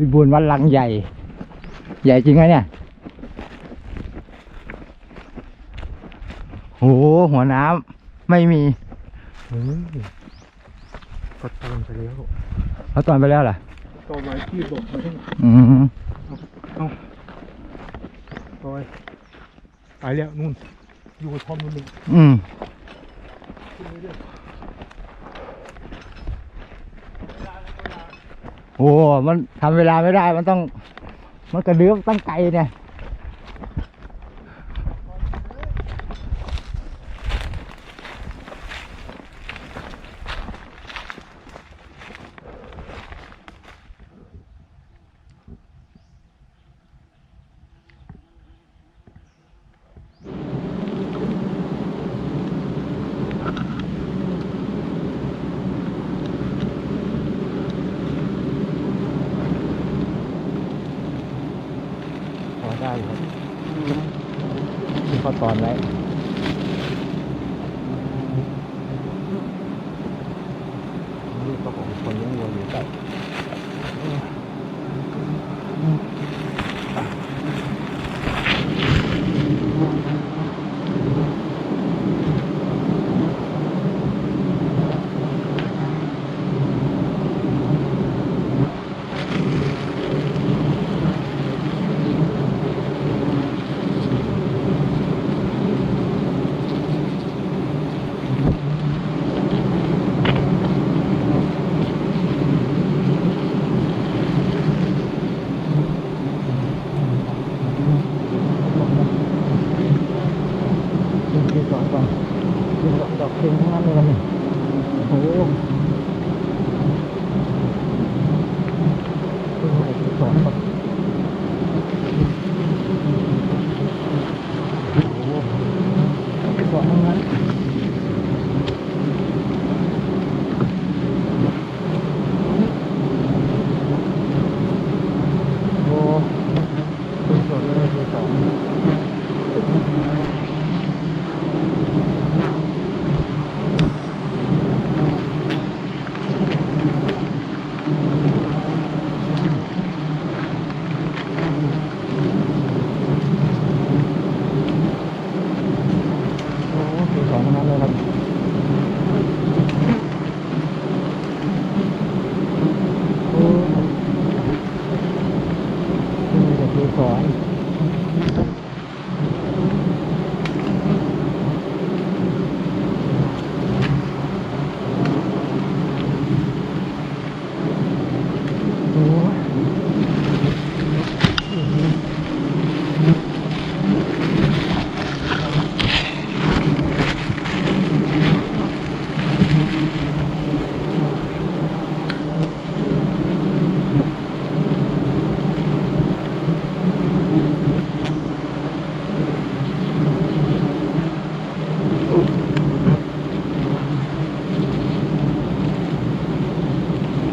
พิบูลวัดลังใหญ่ ใหญ่จริงไหมเนี่ยโหหัวน้ำไม่มีเฮ้ยก็ตอนไปแล้วเขาตอนไปแล้วเหรอตอนไว้ที่บอกมาทั้งอืมตอยไปแล้วนู่นอยู่กับทอมนู่นเลยอืม ขึ้นเรื่อย โอ้ มันทำเวลาไม่ได้ มันต้อง มันกระเดือบตั้งไกลเนี่ย ได้ครับที่เขาตอนไว้นี่ก็ของคนเลี้ยงวัวอยู่ใกล้กินกินก่อนก่อนกินดอกดอกเค็งทั้งนั้นเลยวันนี้โอ้โหกินไปกินสองก่อนโอ้โหกินสองทั้งนั้นโอ้กินสดเลยกินสอง โอ้คือสองทั้งนั้นเลยครับโอ้นี่ก็คือสอง โอ้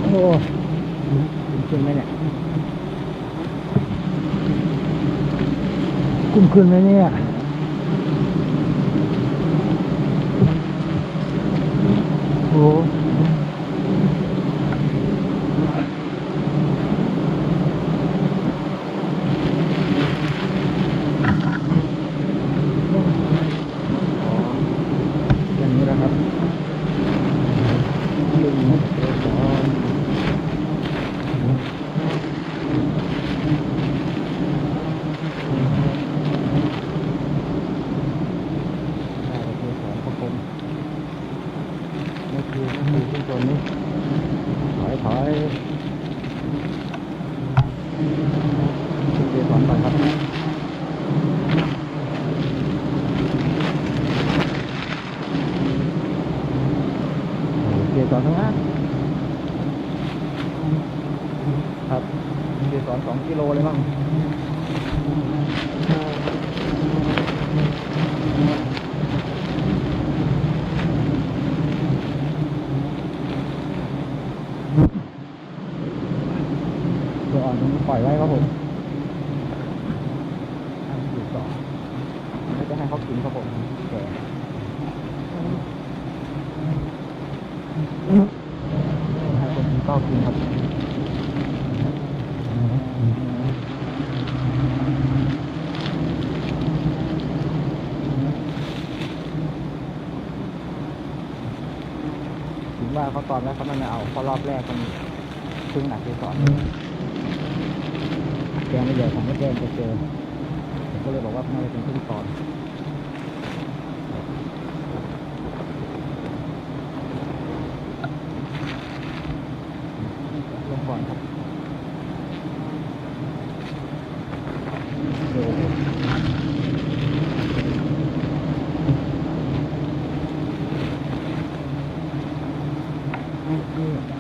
โอ้คุ้มขึ้นไหมเนี่ยคุ้ มขึ้นไหมเนี่ยโอ้อย่างนี้นะครับหนึ่งสอง ได้โอเคสองครับผมนี่คือนี่คือตัวนี้ถอยถอยโอเคสองก่อนครับโอเคสองทั้งนั้นครับโอเคสองสอง กิโลเลยมั้งตัวอ่อนตรงปล่อยไว้ครับผม ถึงว่าเขาตอนแรกเขาไม่เอาเพราะรอบแรกมันซึ่งหนักที่สอนแกไม่เยอะผมไม่แกงไปเจอผมก็เลยบอกว่าไม่เป็นขึ้นตอน ไป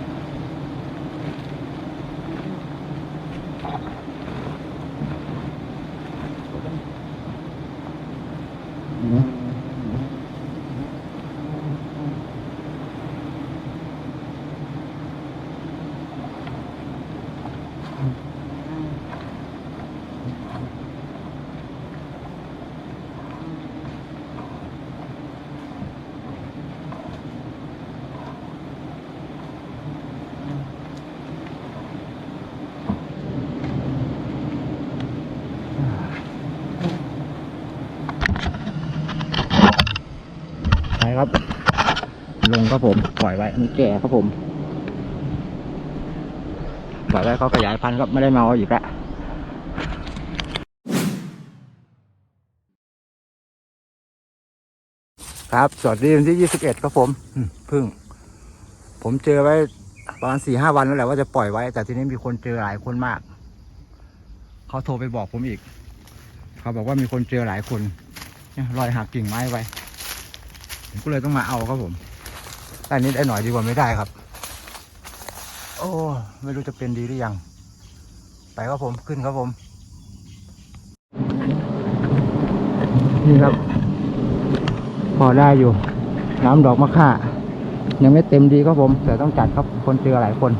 ครับ ลงครับผม ปล่อยไว้อันนี้แก่ครับผม ปล่อยไว้เขาขยายพันธุ์ครับไม่ได้เมาอีกแล้วครับ สวัสดีวันที่ยี่สิบเอ็ดครับผมพึ่ง ผมเจอไว้ประมาณสี่ห้าวันแล้วแหละว่าจะปล่อยไว้ แต่ทีนี้มีคนเจอหลายคนมาก เขาโทรไปบอกผมอีก เขาบอกว่ามีคนเจอหลายคนรอยหักกิ่งไม้ไว้ ผมก็เลยต้องมาเอาครับผมได้นิดได้หน่อยดีกว่าไม่ได้ครับ โอ้ไม่รู้จะเป็นดีหรือยัง ไปครับผมขึ้นครับผม นี่ครับ พอได้อยู่ น้ำดอกมะข่ายังไม่เต็มดีครับผม แต่ต้องจัดครับคนเจอหลายคน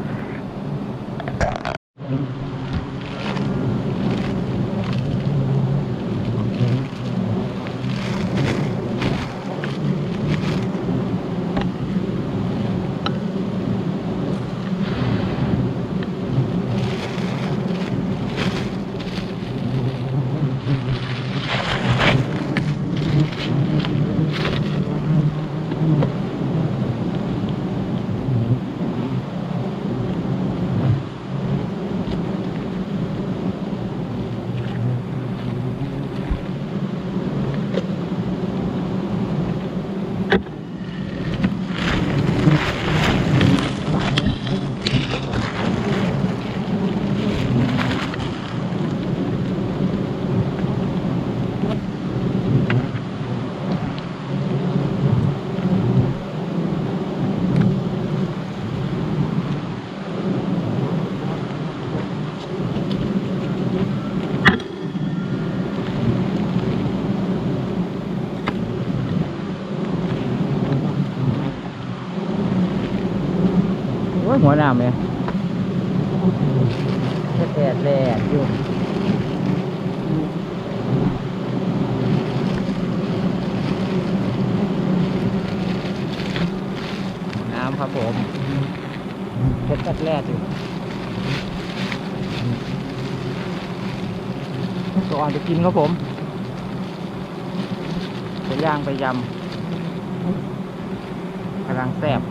หัวหน้ำเลยแดดแดดอยู่น้ำครับผมเพชรแรกๆอยู่ก่อนจะกินครับผมไปย่างไปยำกำลังแซ่บ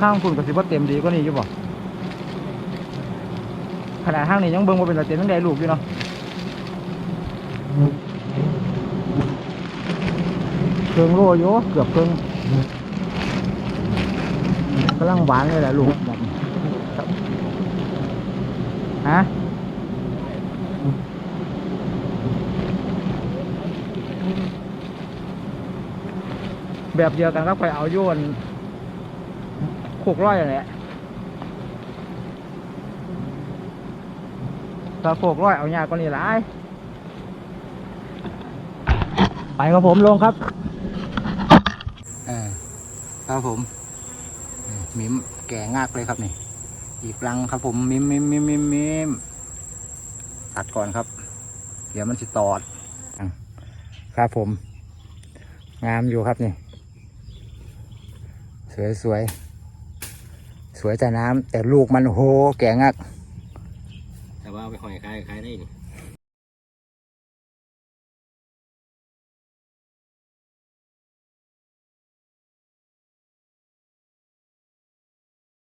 ห้างคุณกับสิบ่เต็มดีก็นี่อยู่บ่ขนาดห้างนี้ยังเบิ่งว่าเป็นตาเต็มตั้งแต่ลูกอยู่เนาะเครื่องโลอยู่เกือบเครื่องกำลังหวานเลยแหละลูกแบบฮะแบบเดียวกันครับไปเอาโยน โคกร้อยนั่นแหละถ้าโคกร้อยเอายากกว่านี้หลายไปครับผมลงครับเออครับผมมิมแก่งากเลยครับนี่ อีกลังครับผมมิมมิมมิมมิมมิมตัดก่อนครับ เดี๋ยวมันจะตอดครับผม งามอยู่ครับนี่ สวยสวย สวยแต่น้ำแต่ลูกมันโหแก่งักแต่ว่าเอาไปหอยคายคายได้นี่